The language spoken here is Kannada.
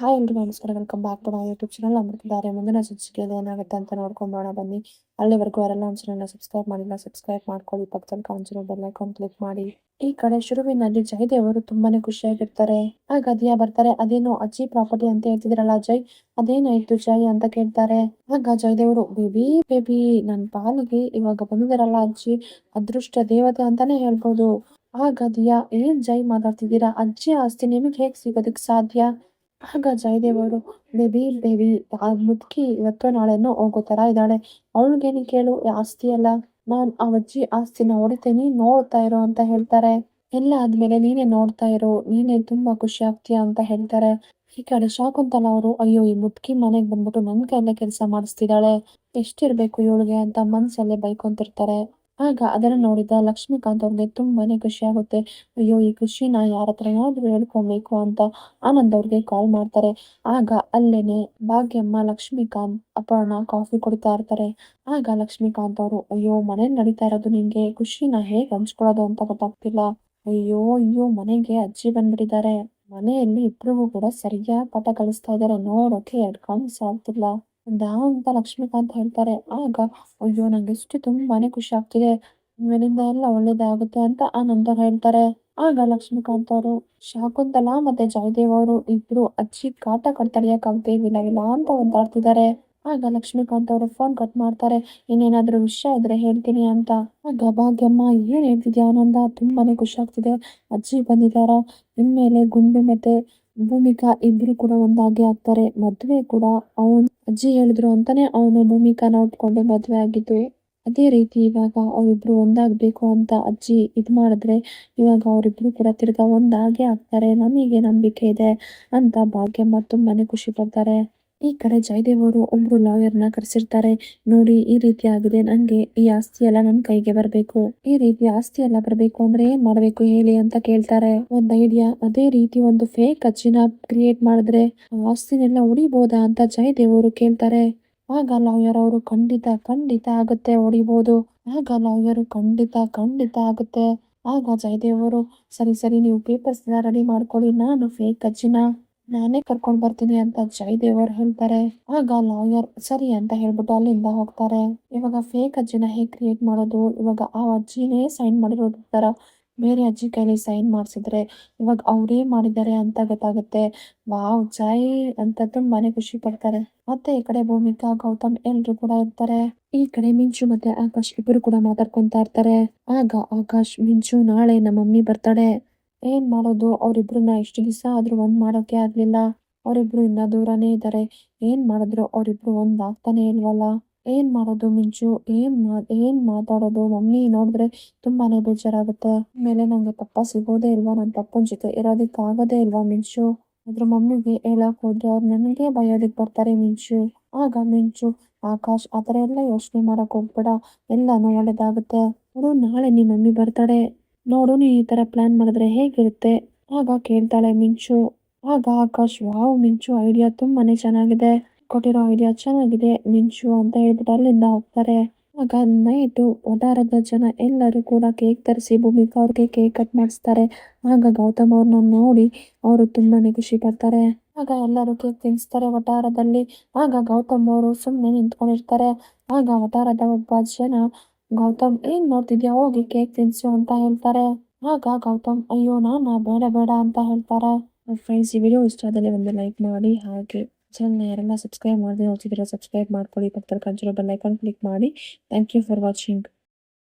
ಹಾಯ್ ಎಲ್ರಿಗೂ ನಮಸ್ಕಾರ welcome back to my YouTube channel ಅಮೃತಿದ್ದಾರೆ ಮುಂದಿನ ಸಂಚಿಕೆಯಲ್ಲಿ ಏನಾಗುತ್ತೆ ಅಂತ ನೋಡ್ಕೊಂಡೋಣ ಬನ್ನಿ ಅಲ್ಲಿವರೆಗೂ ಅವರೆಲ್ಲ ನಮ್ಮ ಚಾನಲ್ನ ಸಬ್ಸ್ಕ್ರೈಬ್ ಮಾಡಿಲ್ಲ ಸಬ್ಸ್ಕ್ರೈಬ್ ಮಾಡ್ಕೊಳ್ಳಿ. ಪಕ್ಕದಲ್ಲಿ ಕಾಣಿಸಿರೋ ಬೆಲ್ ಐಕಾನ್ ಕ್ಲಿಕ್ ಮಾಡಿ. ಈ ಕಡೆ ಶುರುವಿನಲ್ಲಿ ಜೈ ಅವರು ತುಂಬಾನೇ ಖುಷಿಯಾಗಿರ್ತಾರೆ. ಆಗ ಗದಿಯ ಬರ್ತಾರೆ. ಅದೇನೋ ಅಜ್ಜಿ ಪ್ರಾಪರ್ಟಿ ಅಂತ ಹೇಳ್ತಿದ್ರಲ್ಲ ಜೈ? ಅದೇನಾಯ್ತು ಜೈ ಅಂತ ಕೇಳ್ತಾರೆ. ಆಗ ಜಯದೇವರು ಬೇಬಿ ಬೇಬಿ ನನ್ನ ಪಾಲಿಗೆ ಇವಾಗ ಬಂದಿದಾರಲ್ಲ ಅಜ್ಜಿ. ಅದೃಷ್ಟ ದೇವತೆ ಅಂತಾನೆ ಹೇಳ್ಬೋದು. ಆಗ ಗದಿಯ ಏನ್ ಜೈ ಮಾತಾಡ್ತಿದ್ದೀರಾ? ಅಜ್ಜಿ ಆಸ್ತಿ ನಿಮಗೆ ಹೇಗ್ ಸಿಗೋದಕ್ ಸಾಧ್ಯ? ಆಗ ಜಯದೇವ್ ಅವರು ದೇವಿ ಬೇಬಿ ಆ ಮುದುಕಿ ಇವತ್ತೋ ನಾಳೆನೋ ಹೋಗೋ ತರ ಇದ್ದಾಳೆ. ಅವಳಿಗೇನು ಕೇಳು ಆಸ್ತಿ ಅಲ್ಲ ನಾನ್ ಆ ಅಜ್ಜಿ ಆಸ್ತಿನ ಹೊಡಿತೀನಿ ನೋಡ್ತಾ ಇರೋ ಅಂತ ಹೇಳ್ತಾರೆ. ಎಲ್ಲ ಆದ್ಮೇಲೆ ನೀನೇ ನೋಡ್ತಾ ಇರೋ, ನೀನೇ ತುಂಬಾ ಖುಷಿ ಆಗ್ತೀಯ ಅಂತ ಹೇಳ್ತಾರೆ. ಈ ಕಡೆ ಶಾಕುಂತಲ ಅವರು, ಅಯ್ಯೋ, ಈ ಮುದ್ಕಿ ಮನೆಗ್ ಬಂದ್ಬಿಟ್ಟು ನನ್ ಕೈಯಲ್ಲೇ ಕೆಲಸ ಮಾಡಿಸ್ತಿದ್ದಾಳೆ. ಎಷ್ಟಿರ್ಬೇಕು ಇವಳಿಗೆ? ಅಂತ ಮನ್ಸಲ್ಲೇ ಬೈಕೊಂತಿರ್ತಾರೆ. ಆಗ ಅದನ್ನ ನೋಡಿದ ಲಕ್ಷ್ಮೀಕಾಂತ್ ಅವ್ರಿಗೆ ತುಂಬಾನೇ ಖುಷಿ ಆಗುತ್ತೆ. ಅಯ್ಯೋ, ಈ ಖುಷಿನ ಯಾರ ಹತ್ರನಾದ್ರೂ ಹೇಳ್ಕೊಬೇಕು ಅಂತ ಆನಂದ್ ಅವ್ರಿಗೆ ಕಾಲ್ ಮಾಡ್ತಾರೆ. ಆಗ ಅಲ್ಲೇನೆ ಭಾಗ್ಯಮ್ಮ, ಲಕ್ಷ್ಮೀಕಾಂತ್, ಅಪರ್ಣ ಕಾಫಿ ಕುಡಿತಾ ಇರ್ತಾರೆ. ಆಗ ಲಕ್ಷ್ಮೀಕಾಂತ್ ಅವರು, ಅಯ್ಯೋ, ಮನೇಲಿ ನಡೀತಾ ಇರೋದು ನಿಂಗೆ ಖುಷಿನ ಹೇಗ್ ಹಂಚ್ಕೊಳ್ಳೋದು ಅಂತ ಗೊತ್ತಾಗ್ತಿಲ್ಲ. ಅಯ್ಯೋ ಅಯ್ಯೋ, ಮನೆಗೆ ಅಜ್ಜಿ ಬಂದ್ಬಿಟ್ಟಿದ್ದಾರೆ. ಮನೆಯಲ್ಲಿ ಇಬ್ರಿಗೂ ಕೂಡ ಸರಿಯಾಗಿ ಪಾಠ ಕಲಿಸ್ತಾ ಇದಾರೆ ನೋಡೋಕೆ ಎರಡ್ ಕಣ್ಣ್ ಸಾಲ್ತಿಲ್ಲ ದಾ ಅಂತ ಲಕ್ಷ್ಮೀಕಾಂತ್ ಹೇಳ್ತಾರೆ, ಆಗ ಅಯ್ಯೋ ನಂಗೆ ಎಷ್ಟು ತುಂಬಾನೇ ಖುಷಿ ಆಗ್ತಿದೆ, ಇನ್ಮೇಲಿಂದ ಎಲ್ಲ ಒಳ್ಳೇದಾಗುತ್ತೆ ಅಂತ ಆನಂದ ಹೇಳ್ತಾರೆ. ಆಗ ಲಕ್ಷ್ಮೀಕಾಂತ್ ಅವರು ಶಾಕುಂತಲಾ ಮತ್ತೆ ಜಯದೇವ್ ಅವರು ಇಬ್ರು ಅಜ್ಜಿ ಕಾಟ ತಡೆಯಕ್ಕಾಗ್ದೇ ಇಲ್ಲ ಇಲ್ಲ ಅಂತ ಒಂದಾಡ್ತಿದ್ದಾರೆ ಆಗ ಲಕ್ಷ್ಮೀಕಾಂತ್ ಅವರು ಫೋನ್ ಕಟ್ ಮಾಡ್ತಾರೆ, ಇನ್ನೇನಾದ್ರೂ ವಿಷಯ ಇದ್ರೆ ಹೇಳ್ತೀನಿ ಅಂತ. ಆಗ ಭಾಗ್ಯಮ್ಮ, ಏನ್ ಹೇಳ್ತಿದ್ಯಾ ಆನಂದ? ತುಂಬಾನೇ ಖುಷಿ ಆಗ್ತಿದೆ. ಅಜ್ಜಿ ಬಂದಿದಾರ ಇನ್ಮೇಲೆ ಗುಂಡು ಮತ್ತೆ ಭೂಮಿಕಾ ಇಬ್ರು ಕೂಡ ಒಂದಾಗಿ ಆಗ್ತಾರೆ, ಮದ್ವೆ ಕೂಡ ಅವನ್ ಅಜ್ಜಿ ಹೇಳಿದ್ರು ಅಂತಾನೆ ಅವನು ಭೂಮಿಕಾನ ಒಪ್ಕೊಂಡು ಮದ್ವೆ ಆಗಿದ್ದು. ಅದೇ ರೀತಿ ಇವಾಗ ಅವರಿಬ್ರು ಒಂದಾಗ್ಬೇಕು ಅಂತ ಅಜ್ಜಿ ಇದ್ ಮಾಡಿದ್ರೆ ಇವಾಗ ಅವರಿಬ್ರು ಕೂಡ ತಿರ್ಗಾ ಒಂದಾಗೆ ಆಗ್ತಾರೆ. ನಮಗೆ ನಂಬಿಕೆ ಇದೆ ಅಂತ ಭಾಗ್ಯಮ್ಮ ತುಂಬಾನೇ ಖುಷಿ ಪಡ್ತಾರೆ. ಈ ಕಡೆ ಜಯದೇವ್ ಅವರು ಒಬ್ರು ಲಾಯರ್ನ ಕರೆಸಿರ್ತಾರೆ. ನೋಡಿ, ಈ ರೀತಿ ಆಗಿದೆ. ನಂಗೆ ಈ ಆಸ್ತಿ ಎಲ್ಲ ನನ್ ಕೈಗೆ ಬರ್ಬೇಕು. ಈ ರೀತಿ ಆಸ್ತಿ ಎಲ್ಲ ಬರ್ಬೇಕು ಅಂದ್ರೆ ಏನ್ ಮಾಡ್ಬೇಕು ಹೇಳಿ ಅಂತ ಕೇಳ್ತಾರೆ. ಒಂದ್ ಐಡಿಯಾ ಅದೇ ರೀತಿ ಒಂದು ಫೇಕ್ ಅಜ್ಜಿನ ಕ್ರಿಯೇಟ್ ಮಾಡಿದ್ರೆ ಆಸ್ತಿನೆಲ್ಲ ಉಳಿಬಹುದಾ ಅಂತ ಜಯದೇವ್ ಅವರು ಕೇಳ್ತಾರೆ. ಆಗ ಲಾಯರ್ ಅವರು ಖಂಡಿತ ಖಂಡಿತ ಆಗುತ್ತೆ ಹೊಡಿಬಹುದು ಆಗ ಲಾಯರ್ ಖಂಡಿತ ಖಂಡಿತ ಆಗುತ್ತೆ. ಆಗ ಜಯದೇವ್ ಅವರು ಸರಿ ಸರಿ, ನೀವು ಪೇಪರ್ಸ್ ರೆಡಿ ಮಾಡ್ಕೊಳ್ಳಿ, ನಾನು ಫೇಕ್ ಅಜ್ಜಿನ ನಾನೇ ಕರ್ಕೊಂಡು ಬರ್ತೀನಿ ಅಂತ ಜೈ ಅವ್ರು ಹೇಳ್ತಾರೆ. ಆಗ ಲಾಯರ್, ಸರಿ ಅಂತ ಹೇಳ್ಬಿಟ್ಟು ಅಲ್ಲಿಂದ ಹೋಗ್ತಾರೆ. ಇವಾಗ ಫೇಕ್ ಅಜ್ಜಿನ ಹೇಗ್ ಕ್ರಿಯೇಟ್ ಮಾಡೋದು? ಇವಾಗ ಆ ಅಜ್ಜಿನೇ ಸೈನ್ ಮಾಡಿರೋದು ತರ. ಬೇರೆ ಅಜ್ಜಿ ಕೈಲಿ ಸೈನ್ ಮಾಡಿಸಿದ್ರೆ ಇವಾಗ ಅವರೇ ಮಾಡಿದ್ದಾರೆ ಅಂತ ಗೊತ್ತಾಗುತ್ತೆ. ವಾವ್ ಜೈ ಅಂತ ತುಂಬಾನೇ ಖುಷಿ ಪಡ್ತಾರೆ. ಮತ್ತೆ ಈ ಕಡೆ ಭೂಮಿಕಾ, ಗೌತಮ್ ಎಲ್ರು ಕೂಡ ಇರ್ತಾರೆ. ಈ ಕಡೆ ಮಿಂಚು ಮತ್ತೆ ಆಕಾಶ್ ಇಬ್ಬರು ಕೂಡ ಮಾತಾಡ್ಕೊಂತ ಇರ್ತಾರೆ. ಆಗ ಆಕಾಶ್, ಮಿಂಚು ನಾಳೆ ನಮ್ಮ ಮಮ್ಮಿ ಬರ್ತಾಳೆ. ಏನ್ ಮಾಡೋದು? ಅವ್ರಿಬ್ರನ್ನ ಇಷ್ಟು ದಿವಸ ಆದ್ರೂ ಒಂದ್ ಮಾಡೋಕೆ ಆಗ್ಲಿಲ್ಲ. ಅವರಿಬ್ರು ಇನ್ನ ದೂರನೇ ಇದ್ದಾರೆ ಏನ್ ಮಾಡಿದ್ರು ಅವರಿಬ್ರು ಒಂದ್ ಆಗ್ತಾನೆ ಇಲ್ವಲ್ಲ? ಏನ್ ಮಾಡೋದು ಮಿಂಚು? ಏನ್ ಮಾ, ಏನ್ ಮಾತಾಡೋದು? ಮಮ್ಮಿ ನೋಡಿದ್ರೆ ತುಂಬಾನೇ ಬೇಜಾರಾಗುತ್ತೆ. ಆಮೇಲೆ ನಂಗೆ ಪಪ್ಪ ಸಿಗೋದೇ ಇಲ್ವಾ? ನನ್ ಪಪ್ಪನ ಜೊತೆ ಇರೋದಕ್ಕೆ ಆಗೋದೇ ಇಲ್ವಾ ಮಿಂಚು? ಅದ್ರ ಮಮ್ಮಿಗೆ ಹೇಳಕ್ ಹೋದ್ರೆ ಅವ್ರು ನನಗೆ ಬಯೋದಿಕ್ ಬರ್ತಾರೆ ಮಿಂಚು. ಆಗ ಮಿಂಚು, ಆಕಾಶ್ ಆತರ ಎಲ್ಲ ಯೋಚನೆ ಮಾಡಕ್ ಹೋಗ್ಬೇಡ. ಎಲ್ಲಾನು ಒಳ್ಳೇದಾಗುತ್ತೆ. ನೋಡು, ನಾಳೆ ನಿಮ್ಮ ಮಮ್ಮಿ ಬರ್ತಾಳೆ ನೋಡು ನೀನು ಈ ತರ ಪ್ಲಾನ್ ಮಾಡಿದ್ರೆ ಹೇಗಿರುತ್ತೆ? ಆಗ ಕೇಳ್ತಾಳೆ ಮಿಂಚು. ಆಗ ಆಕಾಶ್, ವಾವ್ ಮಿಂಚು ಐಡಿಯಾ ತುಂಬಾನೇ ಚೆನ್ನಾಗಿದೆ. ಕೊಟ್ಟಿರೋ ಐಡಿಯಾ ಚೆನ್ನಾಗಿದೆ ಮಿಂಚು ಅಂತ ಹೇಳ್ಬಿಟ್ಟು ಅಲ್ಲಿಂದ ಹೋಗ್ತಾರೆ. ಆಗ ನೈಟು ವಟಾರದ ಜನ ಎಲ್ಲರೂ ಕೂಡ ಕೇಕ್ ತರಿಸಿ ಭೂಮಿಕಾ ಅವ್ರಿಗೆ ಕೇಕ್ ಕಟ್ ಮಾಡಿಸ್ತಾರೆ. ಆಗ ಗೌತಮ್ ಅವ್ರನ್ನ ನೋಡಿ ಅವರು ತುಂಬಾನೇ ಖುಷಿ ಪಡ್ತಾರೆ. ಆಗ ಎಲ್ಲರೂ ಕೇಕ್ ತಿನ್ನಿಸ್ತಾರೆ ವಟಾರದಲ್ಲಿ ಆಗ ಗೌತಮ್ ಅವರು ಸುಮ್ಮನೆ ನಿಂತ್ಕೊಂಡಿರ್ತಾರೆ. ಆಗ ವಟಾರದ ಒಬ್ಬ ಜನ ಗೌತಮ್ ಏನ್ ನೋಡ್ತಿದ್ಯಾ? ಹೋಗಿ ಕೇಕ್ ತಿನ್ಸು ಅಂತ ಹೇಳ್ತಾರೆ. ಆಗ ಗೌತಮ್, ಅಯ್ಯೋ, ನಾನಾ ಬೇಡ ಬೇಡ ಅಂತ ಹೇಳ್ತಾರೆ. ಫ್ರೆಂಡ್ಸ್ ಈ ವಿಡಿಯೋ ಇಷ್ಟ ಆದಲ್ಲಿ ಒಂದು ಲೈಕ್ ಮಾಡಿ, ಹಾಗೆ ಚಾನಲ್ ಯಾರೆಲ್ಲ ಸಬ್ಸ್ಕ್ರೈಬ್ ಮಾಡದೆ ನೋಡ್ತಿದ್ದೀರಾ ಸಬ್ಸ್ಕ್ರೈಬ್ ಮಾಡ್ಕೊಳ್ಳಿ. ಪಕ್ಕದಲ್ಲಿ ಕಂಚಿರೋ ಬೆಲ್ ಐಕಾನ್ ಕ್ಲಿಕ್ ಮಾಡಿ. Thank you for watching